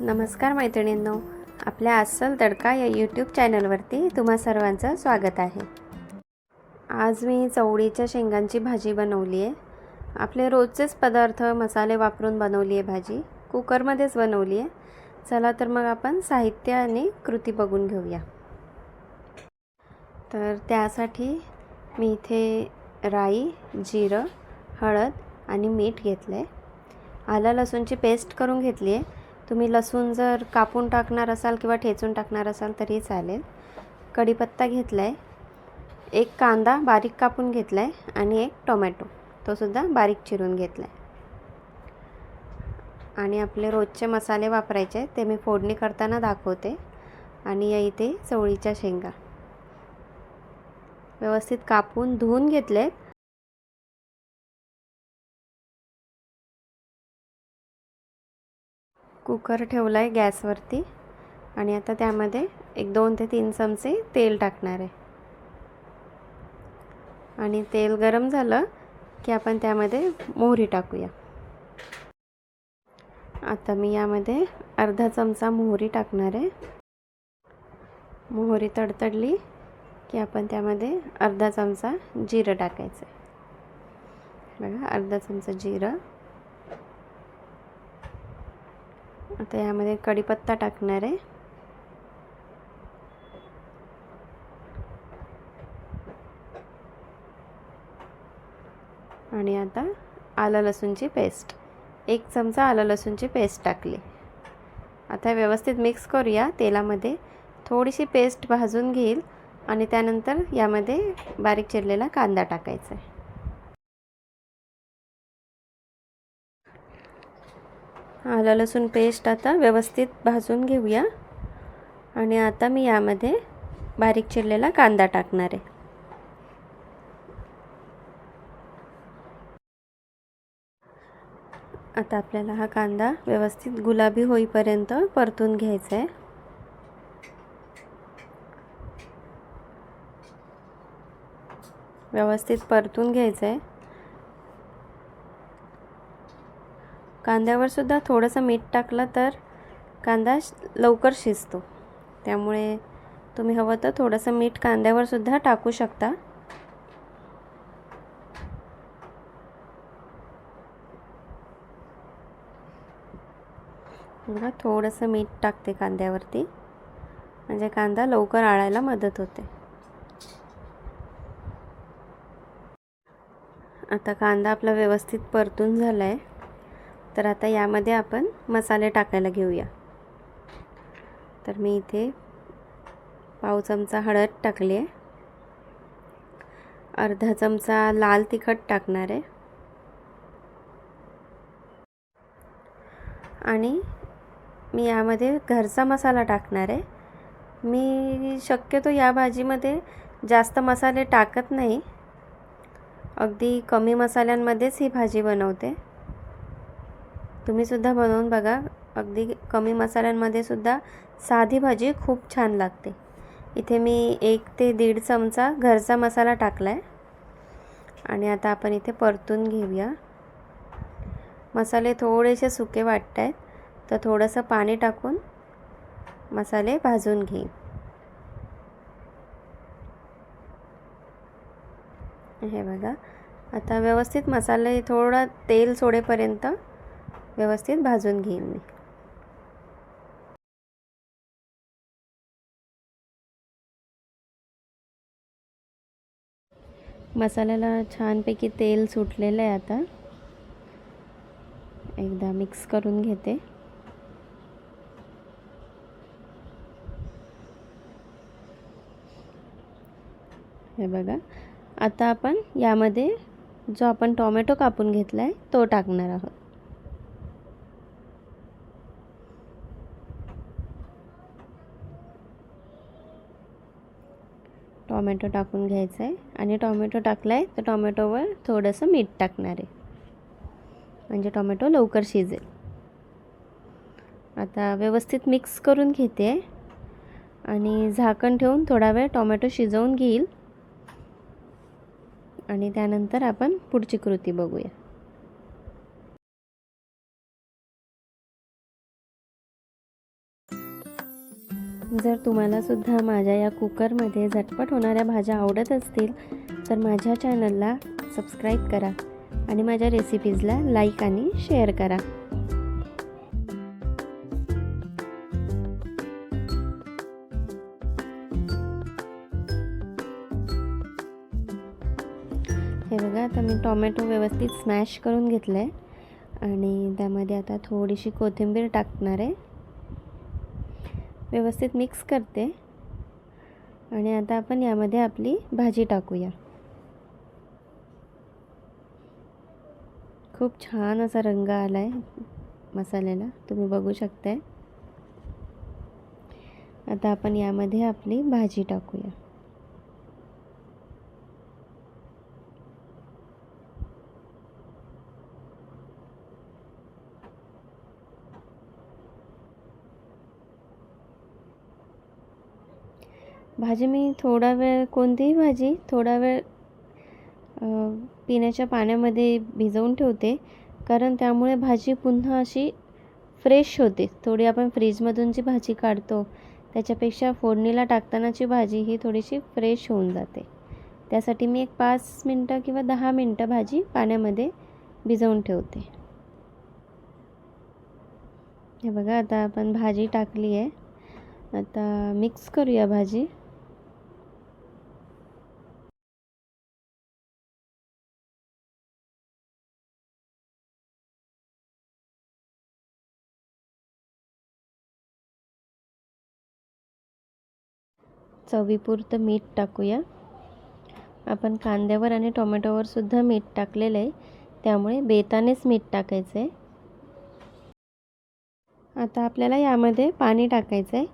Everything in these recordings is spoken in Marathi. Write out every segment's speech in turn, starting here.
नमस्कार मैत्रिणींनो आपल्या अस्सल तडका या यूट्यूब चॅनलवरती तुम्हा सर्वांचं स्वागत आहे. आज मी चवळीच्या शेंगांची भाजी बनवली आहे. आपले रोजचेच पदार्थ मसाले वापरून बनवली आहे भाजी कुकरमध्येच बनवली आहे. चला तर मग आपण साहित्य आणि कृती बघून घेऊया. तर त्यासाठी मी इथे राई जिरं हळद आणि मीठ घेतलं आहे आलं लसूणची पेस्ट करून घेतली आहे. तुम्ही लसूण जर कापून टाकणार असाल किंवा ठेचून टाकणार असाल तरी चालेल. कढीपत्ता घेतला आहे एक कांदा बारीक कापून घेतला आहे आणि एक टोमॅटो. तोसुद्धा बारीक चिरून घेतला आहे आणि आपले रोजचे मसाले वापरायचे ते मी फोडणी करताना दाखवते. आणि या इथे चवळीच्या शेंगा. व्यवस्थित कापून धुवून घेतले कुकर ठेवला आहे गॅसवरती आणि आता त्यामध्ये एक दोन ते तीन चमचे तेल टाकणार आहे. आणि तेल गरम झालं की आपण त्यामध्ये मोहरी टाकूया. आता मी यामध्ये अर्धा चमचा मोहरी टाकणार आहे. मोहरी तडतडली की आपण त्यामध्ये अर्धा चमचा जिरं टाकायचं आहे बघा अर्धा चमचा जिरं. आता यामध्ये कढीपत्ता टाकणार आहे. आणि आता आलं लसूणची पेस्ट. एक चमचा आलं लसूणची पेस्ट टाकली. आता व्यवस्थित मिक्स करूया तेलामध्ये. थोडीशी पेस्ट भाजून घेईल आणि त्यानंतर यामध्ये बारीक चिरलेला कांदा टाकायचा आहे. आलं लसूण पेस्ट आता व्यवस्थित भाजून घेऊया. आणि आता मी यामध्ये बारीक चिरलेला कांदा टाकणार आहे. आता आपल्याला हा कांदा व्यवस्थित गुलाबी होईपर्यंत परतून घ्यायचा आहे व्यवस्थित परतून घ्यायचं आहे कांद्यावर सुद्धा थोडंसं मीठ टाकलं तर कांदा लवकर शिजतो. त्यामुळे तुम्ही हवं तर थोडंसं मीठ कांद्यावर सुद्धा टाकू शकता. बघा थोडंसं मीठ टाकते कांद्यावरती. म्हणजे कांदा लवकर आळायला मदत होते. आता कांदा आपला व्यवस्थित परतून झाला आहे तर आता यामध्ये आपण मसाले टाकायला घेऊया. तर मी इथे पाव चमचा हळद टाकली आहे. अर्धा चमचा लाल तिखट टाकणार आहे. आणि मी यामध्ये घरचा मसाला टाकणार आहे. मी शक्यतो या भाजीमध्ये जास्त मसाले टाकत नाही. अगदी कमी मसाल्यांमध्येच ही भाजी बनवते. तुम्हीसुद्धा बनवून बघा. अगदी कमी मसाल्यांमध्ये सुद्धा साधी भाजी खूप छान लागते. इथे मी एक ते दीड चमचा घरचा मसाला टाकला आहे आणि आता आपण इथे परतून घेऊया. मसाले थोडेसे सुके वाटत आहेत तर थोडंसं पाणी टाकून मसाले भाजून घेईन. हे बघा. आता व्यवस्थित मसाले थोडा तेल सोडेपर्यंत व्यवस्थित भाजून घेईन मी. मसाल्याला छानपैकी तेल सुटलेलं आहे आता. एकदा मिक्स करून घेते. हे बघा. आता आपण यामध्ये जो आपण टोमॅटो कापून घेतला आहे तो टाकणार आहोत. टोमॅटो टाकून घ्यायचं आहे. आणि टोमॅटो टाकला आहे तर टोमॅटोवर थोडंसं मीठ टाकणार आहे. म्हणजे टोमॅटो लवकर शिजेल. आता व्यवस्थित मिक्स करून घेते. आहे आणि झाकण ठेवून थोडा वेळ टोमॅटो शिजवून घेईल. आणि त्यानंतर आपण पुढची कृती बघूया. जर तुम्हालासुद्धा माझ्या या कुकरमध्ये झटपट होणाऱ्या भाज्या आवडत असतील तर माझ्या चॅनलला सबस्क्राईब करा आणि माझ्या रेसिपीजला लाईक आणि शेअर करा. हे बघा आता मी टॉमॅटो व्यवस्थित स्मॅश करून घेतलं आहे आणि त्यामध्ये आता थोडीशी कोथिंबीर टाकणार आहे. व्यवस्थित मिक्स करते. आणि आता आपण यामध्ये आपली भाजी टाकूया. खूप छान असा रंग आला आहे मसाल्याला. तुम्ही बघू शकताय. आता आपण यामध्ये आपली भाजी टाकूया. भाजी मी थोडा वेळ कोणतीही भाजी थोडा वेळ पिण्याच्या पाण्यामध्ये भिजवून ठेवते. कारण त्यामुळे भाजी पुन्हा अशी फ्रेश होते. थोडी आपण फ्रीजमधून जी भाजी काढतो त्याच्यापेक्षा फोडणीला टाकतानाची भाजी ही थोडीशी फ्रेश होऊन जाते. त्यासाठी मी एक पाच मिनटं किंवा दहा मिनटं भाजी पाण्यामध्ये भिजवून ठेवते. हे बघा आता आपण भाजी टाकली आहे. आता मिक्स करूया भाजी. चवीपुरतं मीठ टाकूया. आपण कांद्यावर आणि टोमॅटोवर सुद्धा मीठ टाकलेलं आहे. त्यामुळे बेतानेच मीठ टाकायचं आहे आता आपल्याला यामध्ये पाणी टाकायचं आहे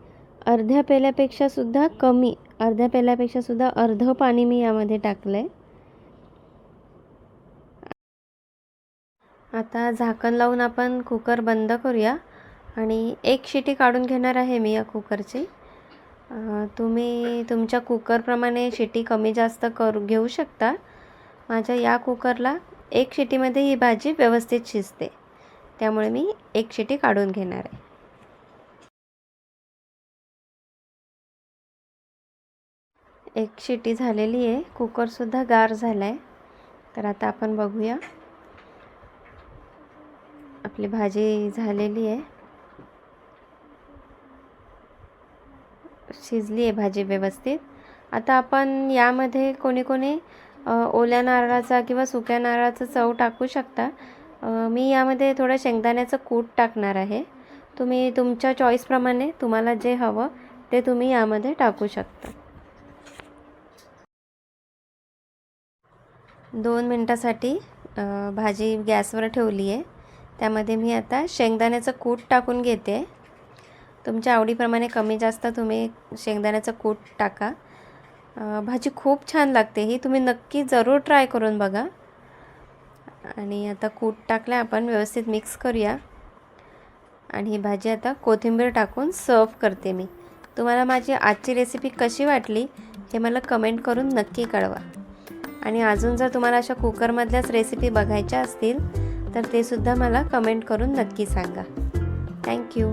अर्ध्या पेल्यापेक्षा सुद्धा कमी अर्ध्या पेल्यापेक्षा सुद्धा अर्धं पाणी मी यामध्ये टाकलं आहे आता झाकण लावून आपण कुकर बंद करूया. आणि एक शिटी काढून घेणार आहे मी या कुकरची तुम्ही तुमच्या कुकरप्रमाणे शिटी कमी जास्त करू घेऊ शकता. माझ्या या कुकरला एक शिटीमध्ये ही भाजी व्यवस्थित शिजते. त्यामुळे मी एक शिटी काढून घेणार आहे. एक शिटी झालेली आहे. कुकरसुद्धा गार झाला आहे तर आता आपण बघूया. आपली भाजी झालेली आहे. शिजली आहे भाजी व्यवस्थित. आता आपण यामध्ये कोणी कोणी ओल्या नारळाचा किंवा सुक्या नारळाचा चव टाकू शकता. मी यामध्ये थोडं शेंगदाण्याचं कूट टाकणार आहे. तुम्ही तुमच्या चॉईसप्रमाणे तुम्हाला जे हवं ते तुम्ही यामध्ये टाकू शकता. दोन मिनटासाठी भाजी गॅसवर ठेवली आहे त्यामध्ये मी आता शेंगदाण्याचं कूट टाकून घेते. तुमच्या आवडीप्रमाणे कमी जास्त तुम्ही शेंगदाण्याचं कूट टाका. भाजी खूप छान लागते. ही तुम्ही नक्की जरूर ट्राय करून बघा. आणि आता कूट टाकलं आपण व्यवस्थित मिक्स करूया. आणि ही भाजी आता कोथिंबीर टाकून सर्व करते मी. तुम्हाला माझी आजची रेसिपी कशी वाटली हे मला कमेंट करून नक्की कळवा. आणि अजून जर तुम्हाला अशा कुकरमधल्याच रेसिपी बघायच्या असतील तर ते सुद्धा मला कमेंट करून नक्की सांगा. थँक्यू